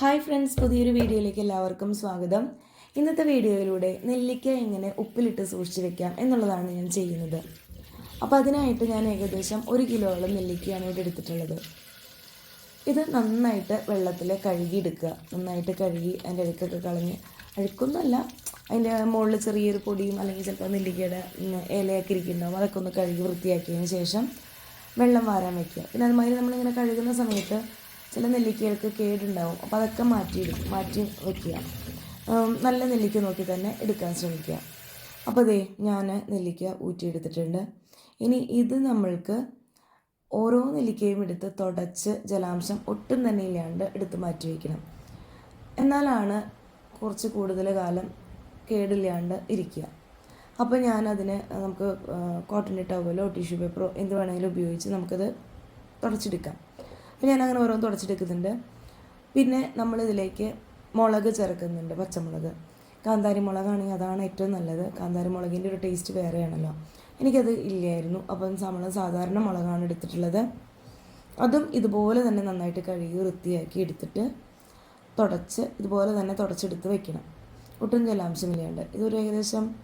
Hi friends പുതിയൊരു വീഡിയോയിലേക്ക് എല്ലാവർക്കും സ്വാഗതം. ഇന്നത്തെ വീഡിയോയിലൂടെ നെല്ലിക്ക എങ്ങനെ ഉപ്പിലിട്ട് സൂക്ഷിച്ച് വെക്കാം എന്നുള്ളതാണ് ഞാൻ ചെയ്യുന്നത്. അപ്പോൾ അതിനായിട്ട് ഞാൻ ഏകദേശം ഒരു കിലോളം നെല്ലിക്കയാണ് ഇവിടെ എടുത്തിട്ടുള്ളത്. ഇത് നന്നായിട്ട് വെള്ളത്തിൽ കഴുകിയെടുക്കുക. നന്നായിട്ട് കഴുകി അതിന്റെ അഴുക്കൊക്കെ കളഞ്ഞ് അഴുക്കൊന്നുമല്ല അതിന്റെ മുകളിൽ ചെറിയൊരു പൊടിയും അല്ലെങ്കിൽ ചിലപ്പോൾ നെല്ലിക്കയുടെ ഇലയൊക്കെ ഇരിക്കുന്നുണ്ടാവും. അതൊക്കെ ഒന്ന് കഴുകി വൃത്തിയാക്കിയതിന് ശേഷം വെള്ളം വാരാൻ വയ്ക്കുക പിന്നെ അതുമാതിരി നമ്മളിങ്ങനെ കഴുകുന്ന സമയത്ത് ചില നെല്ലിക്കകൾക്ക് കേടുണ്ടാവും. അപ്പോൾ അതൊക്കെ മാറ്റിയിടും മാറ്റി വയ്ക്കുക നല്ല നെല്ലിക്ക നോക്കി തന്നെ എടുക്കാൻ ശ്രമിക്കുക. അപ്പോൾ അതേ ഞാൻ നെല്ലിക്ക ഊറ്റിയെടുത്തിട്ടുണ്ട്. ഇനി ഇത് നമ്മൾക്ക് ഓരോ നെല്ലിക്കയും എടുത്ത് തുടച്ച് ജലാംശം ഒട്ടും തന്നെ ഇല്ലാണ്ട് എടുത്ത് മാറ്റി വയ്ക്കണം എന്നാലാണ് കുറച്ച് കൂടുതൽ കാലം കേടില്ലാണ്ട് ഇരിക്കുക. അപ്പോൾ ഞാനതിന് നമുക്ക് കോട്ടൺ ടവലോ ടിഷ്യൂ പേപ്പറോ എന്ത് വേണമെങ്കിലും ഉപയോഗിച്ച് നമുക്കത് തുടച്ചെടുക്കാം. അപ്പോൾ ഞാനങ്ങനെ ഓരോന്ന് തുടച്ചെടുക്കുന്നുണ്ട് പിന്നെ നമ്മളിതിലേക്ക് മുളക് ചേർക്കുന്നുണ്ട് പച്ചമുളക്. കാന്താരി മുളകാണെങ്കിൽ അതാണ് ഏറ്റവും നല്ലത്. കാന്താരി മുളകിന്റെ ഒരു ടേസ്റ്റ് വേറെയാണല്ലോ. എനിക്കത് ഇല്ലായിരുന്നു. അപ്പം നമ്മൾ സാധാരണ മുളകാണ് എടുത്തിട്ടുള്ളത്. അതും ഇതുപോലെ തന്നെ നന്നായിട്ട് കഴുകി വൃത്തിയാക്കി എടുത്തിട്ട് തുടച്ച് ഇതുപോലെ തന്നെ തുടച്ചെടുത്ത് വെക്കണം. ഒട്ടും ജലാംശമില്ലാണ്ട്. ഇതൊരു ഏകദേശം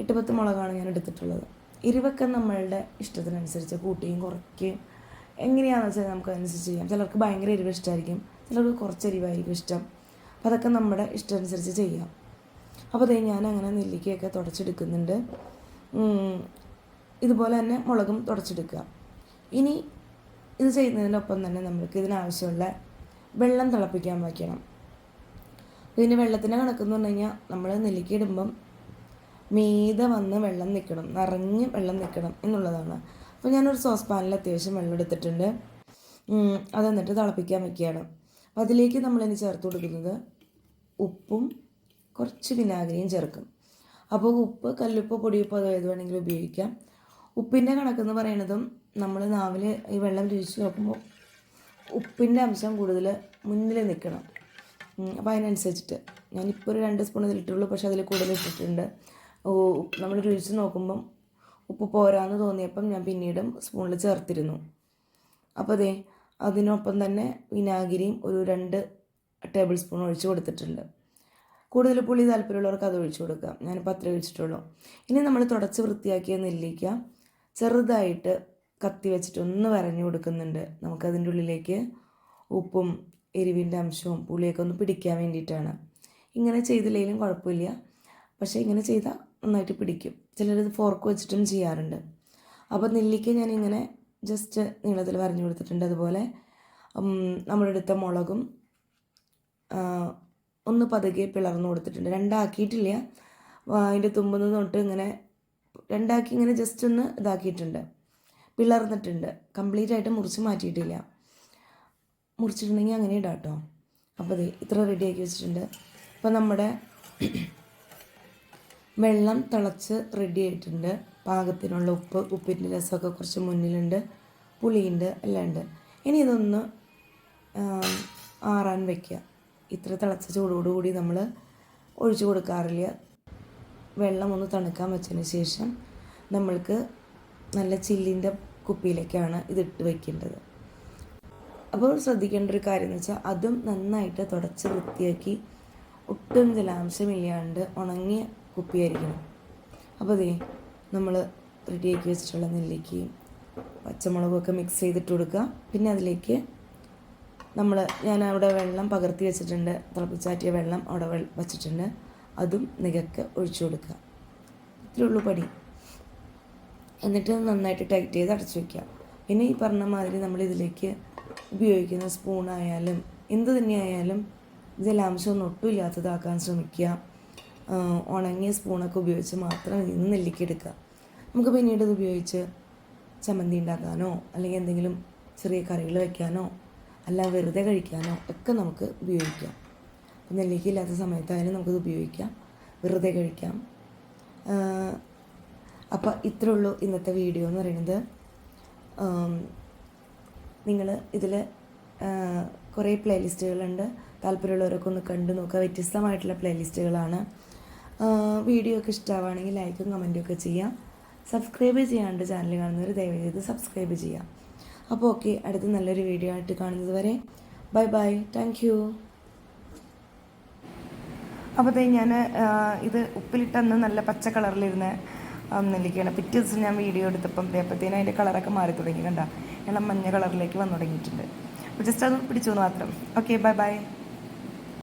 എട്ട് പത്ത് മുളകാണ് ഞാൻ എടുത്തിട്ടുള്ളത്. എരിവൊക്കെ നമ്മളുടെ ഇഷ്ടത്തിനനുസരിച്ച് കൂട്ടുകയും കുറയ്ക്കുകയും എങ്ങനെയാണെന്ന് വെച്ചാൽ നമുക്ക് അനുസരിച്ച് ചെയ്യാം. ചിലർക്ക് ഭയങ്കര എരിവ് ഇഷ്ടമായിരിക്കും ചിലർക്ക് കുറച്ച് എരിവായിരിക്കും ഇഷ്ടം. അപ്പോൾ അതൊക്കെ നമ്മുടെ ഇഷ്ടമനുസരിച്ച് ചെയ്യാം. അപ്പോൾ അതേ ഞാൻ അങ്ങനെ നെല്ലിക്കയൊക്കെ തുടച്ചെടുക്കുന്നുണ്ട്. ഇതുപോലെ തന്നെ മുളകും തുടച്ചെടുക്കുക. ഇനി ഇത് ചെയ്യുന്നതിനൊപ്പം തന്നെ നമുക്ക് ഇതിനാവശ്യമുള്ള വെള്ളം തിളപ്പിക്കാൻ വയ്ക്കണം. ഇതിന് വെള്ളത്തിന്റെ കണക്കെന്ന് പറഞ്ഞു കഴിഞ്ഞാൽ നമ്മൾ നെല്ലിക്ക ഇടുമ്പം മീതെ വന്ന് വെള്ളം നിൽക്കണം നിറഞ്ഞ് വെള്ളം നിൽക്കണം എന്നുള്ളതാണ്. അപ്പോൾ ഞാനൊരു സോസ് പാനിൽ അത്യാവശ്യം വെള്ളം എടുത്തിട്ടുണ്ട്. അത് എന്നിട്ട് തിളപ്പിക്കാൻ വെക്കുകയാണ്. അപ്പോൾ അതിലേക്ക് നമ്മളിനി ചേർത്ത് കൊടുക്കുന്നത് ഉപ്പും കുറച്ച് വിനാഗിരിയും ചേർക്കും. അപ്പോൾ ഉപ്പ് കല്ലുപ്പ് പൊടിയുപ്പ് അത് ഏത് വേണമെങ്കിലും ഉപയോഗിക്കാം. ഉപ്പിന്റെ കണക്കെന്ന് പറയുന്നതും നമ്മൾ നാവിൽ ഈ വെള്ളം രുചിച്ച് നോക്കുമ്പോൾ ഉപ്പിന്റെ അംശം കൂടുതൽ മുന്നിൽ നിൽക്കണം അപ്പോൾ അതിനനുസരിച്ചിട്ട്. ഞാനിപ്പോൾ ഒരു രണ്ട് സ്പൂൺ ഇതിലിട്ടുള്ളൂ പക്ഷേ അതിൽ കൂടുതൽ ഇട്ടിട്ടുണ്ട്. നമ്മൾ രുചിച്ച് നോക്കുമ്പം ഉപ്പ് പോരാന്ന് തോന്നിയപ്പം ഞാൻ പിന്നീടും സ്പൂണിൽ ചേർത്തിരുന്നു. അപ്പോൾ അതെ അതിനൊപ്പം തന്നെ വിനാഗിരിയും ഒരു രണ്ട് ടേബിൾ സ്പൂൺ ഒഴിച്ച് കൊടുത്തിട്ടുണ്ട്. കൂടുതൽ പുളി താല്പര്യമുള്ളവർക്ക് അത് ഒഴിച്ചു കൊടുക്കാം. ഞാനിപ്പോൾ അത്രേ ഒഴിച്ചിട്ടുള്ളൂ. ഇനി നമ്മൾ തുടച്ച് വൃത്തിയാക്കിയ നെല്ലിക്ക ചെറുതായിട്ട് കത്തി വെച്ചിട്ട് ഒന്ന് വരഞ്ഞു കൊടുക്കുന്നുണ്ട്. നമുക്കതിന്റെ ഉള്ളിലേക്ക് ഉപ്പും എരിവിന്റെ അംശവും പുളിയൊക്കെ ഒന്ന് പിടിക്കാൻ വേണ്ടിയിട്ടാണ്. ഇങ്ങനെ ചെയ്തില്ലെങ്കിലും കുഴപ്പമില്ല. പക്ഷേ ഇങ്ങനെ ചെയ്താൽ നന്നായിട്ട് പിടിക്കും. ചിലരത് ഫോർക്ക് വെച്ചിട്ടും ചെയ്യാറുണ്ട്. അപ്പോൾ നെല്ലിക്ക ഞാനിങ്ങനെ ജസ്റ്റ് നീളത്തിൽ വരഞ്ഞു കൊടുത്തിട്ടുണ്ട്. അതുപോലെ നമ്മളെടുത്ത മുളകും ഒന്ന് പതുക്കെ പിളർന്നു കൊടുത്തിട്ടുണ്ട്. രണ്ടാക്കിയിട്ടില്ല. അതിന്റെ തുമ്പുന്ന തൊട്ട് ഇങ്ങനെ രണ്ടാക്കി ഇങ്ങനെ ജസ്റ്റ് ഒന്ന് ഇതാക്കിയിട്ടുണ്ട്. പിളർന്നിട്ടുണ്ട്. കംപ്ലീറ്റ് ആയിട്ട് മുറിച്ച് മാറ്റിയിട്ടില്ല. മുറിച്ചിട്ടുണ്ടെങ്കിൽ അങ്ങനെ ഇടാം കേട്ടോ അപ്പോൾ ഇത്ര റെഡിയാക്കി വെച്ചിട്ടുണ്ട്. അപ്പോൾ നമ്മുടെ വെള്ളം തിളച്ച് റെഡി ആയിട്ടുണ്ട്. പാകത്തിനുള്ള ഉപ്പ് ഉപ്പിന്റെ രസമൊക്കെ കുറച്ച് മുന്നിലുണ്ട്. പുളിയുണ്ട് എല്ലാം ഉണ്ട്. ഇനി ഇതൊന്ന് ആറാൻ വയ്ക്കുക ഇത്ര തിളച്ച ചൂടോടുകൂടി നമ്മൾ ഒഴിച്ചു കൊടുക്കാറില്ല. വെള്ളം ഒന്ന് തണുക്കാൻ വെച്ചതിന് ശേഷം നമ്മൾക്ക് നല്ല ചില്ലിന്റെ കുപ്പിയിലേക്കാണ് ഇതിട്ട് വയ്ക്കേണ്ടത് അപ്പോൾ ശ്രദ്ധിക്കേണ്ട ഒരു കാര്യം എന്ന് വെച്ചാൽ അതും നന്നായിട്ട് തുടച്ച് വൃത്തിയാക്കി ഒട്ടും ജലാംശമില്ലാണ്ട് ഉണങ്ങിയ കുപ്പിയായിരിക്കണം. അപ്പോൾ അതേ നമ്മൾ റെഡിയാക്കി വെച്ചിട്ടുള്ള നെല്ലിക്കയും പച്ചമുളകൊക്കെ മിക്സ് ചെയ്തിട്ട് കൊടുക്കുക. പിന്നെ അതിലേക്ക് നമ്മൾ ഞാൻ അവിടെ വെള്ളം പകർത്തി വെച്ചിട്ടുണ്ട്. തിളപ്പിച്ചാറ്റിയ വെള്ളം അവിടെ വെച്ചിട്ടുണ്ട്. അതും നികക്ക് ഒഴിച്ചു കൊടുക്കുക. ഇത്രയേ ഉള്ളൂ പണി. എന്നിട്ട് നന്നായിട്ട് ടൈറ്റ് ചെയ്ത് അടച്ചു വയ്ക്കുക പിന്നെ ഈ പറഞ്ഞ മാതിരി നമ്മൾ ഇതിലേക്ക് ഉപയോഗിക്കുന്ന സ്പൂണായാലും എന്ത് തന്നെയായാലും ജലാംശം ഒന്നും ഒട്ടും ഇല്ലാത്തതാക്കാൻ ശ്രമിക്കുക. ഉണങ്ങിയ സ്പൂണൊക്കെ ഉപയോഗിച്ച് മാത്രം ഇതിൽ നിന്ന് നെല്ലിക്ക എടുക്കുക. നമുക്ക് പിന്നീട് ഇത് ഉപയോഗിച്ച് ചമ്മന്തി ഉണ്ടാക്കാനോ അല്ലെങ്കിൽ എന്തെങ്കിലും ചെറിയ കറികൾ വയ്ക്കാനോ അല്ല വെറുതെ കഴിക്കാനോ ഒക്കെ നമുക്ക് ഉപയോഗിക്കാം. അപ്പം നെല്ലിക്ക ഇല്ലാത്ത സമയത്തായാലും നമുക്കിത് ഉപയോഗിക്കാം. വെറുതെ കഴിക്കാം. അപ്പോൾ ഇത്രേ ഉള്ളൂ ഇന്നത്തെ വീഡിയോ എന്ന് പറയുന്നത്. നിങ്ങൾ ഇതിൽ കുറേ പ്ലേലിസ്റ്റുകളുണ്ട് താല്പര്യമുള്ളവരൊക്കെ ഒന്ന് കണ്ടു നോക്കുക. വ്യത്യസ്തമായിട്ടുള്ള പ്ലേലിസ്റ്റുകളാണ് വീഡിയോ ഒക്കെ ഇഷ്ടമാവുകയാണെങ്കിൽ ലൈക്കും കമന്റും ഒക്കെ ചെയ്യാം. സബ്സ്ക്രൈബ് ചെയ്യാണ്ട് ചാനൽ കാണുന്നവർ ദയവ് ചെയ്ത് സബ്സ്ക്രൈബ് ചെയ്യാം. അപ്പോൾ ഓക്കെ അടുത്ത നല്ലൊരു വീഡിയോ ആയിട്ട് കാണുന്നത് വരെ ബൈ ബൈ. Thank U. അപ്പോൾ ദേ ഞാൻ ഇത് ഉപ്പിലിട്ടന്ന് നല്ല പച്ച കളറിലിരുന്ന് നെല്ലിക്കയാണ്. പിറ്റേ ദിവസം ഞാൻ വീഡിയോ എടുത്തപ്പം അപ്പോഴത്തേനും അതിന്റെ കളറൊക്കെ മാറി തുടങ്ങി കണ്ട. ഇളം മഞ്ഞ കളറിലേക്ക് വന്നു തുടങ്ങിയിട്ടുണ്ട്. അപ്പോൾ ജസ്റ്റ് അത് പിടിച്ചു മാത്രം. Okay bye bye.